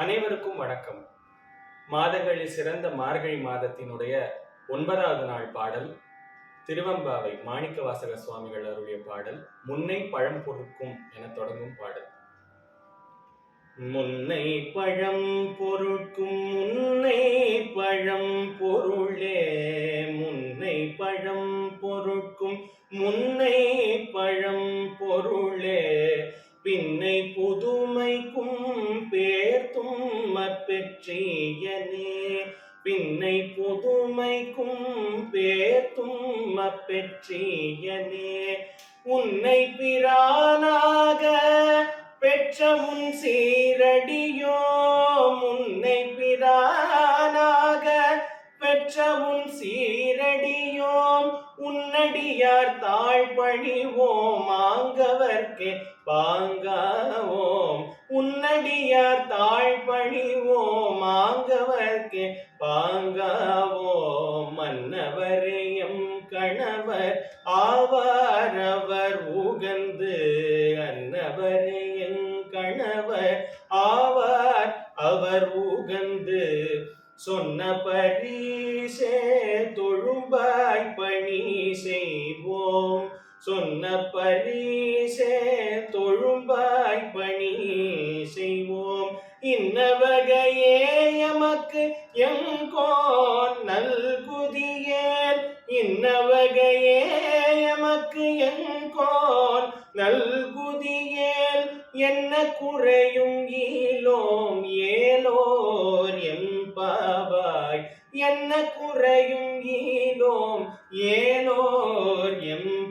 அனைவருக்கும் வணக்கம். மாதங்களில் சிறந்த மார்கழி மாதத்தினுடைய ஒன்பதாவது நாள் பாடல் திருவம்பாவை மாணிக்க வாசக சுவாமிகள் அருளிய பாடல் முன்னை பழம் பொறுக்கும் என தொடங்கும் பாடல். முன்னை பழம் பொருட்கும் முன்னை பழம் பொருளே முன்னை பழம் பொருட்கும் முன்னை பழம் பொருள். பேர்த்தும் பெற்றியனே பின்னை புதுமைக்கும் பேர்த்தும் பெற்றியனே உன்னை பிரானாக பெற்ற உன் சீரடியோ முன்னை பிரானாக பெற்ற உன் சீரடியோம் அடியார் தாழ் பணிவோம் ஆங்கவர்க்கே பாங்காவோம். உன்னடியார் தாழ் பணிவோம் ஆங்கவர்க்கே பாங்காவோம். மன்னவரையும் கணவர் ஆவாரவர் உகந்து அன்னவரையும் கணவர் ஆவார் அவர் உகந்து சொன்ன பரிசே தொழும்பாய் பணி செய்வோம். சொன்ன பரிசே தொழும்பாய் பணி செய்வோம். இன்ன வகையே எமக்கு எங்கோன் இன்ன வகையே எமக்கு எங்கோன் நல்குதியேன் என்ன குறை என்ன குறையும் ஈலோம் ஏலோர் எம்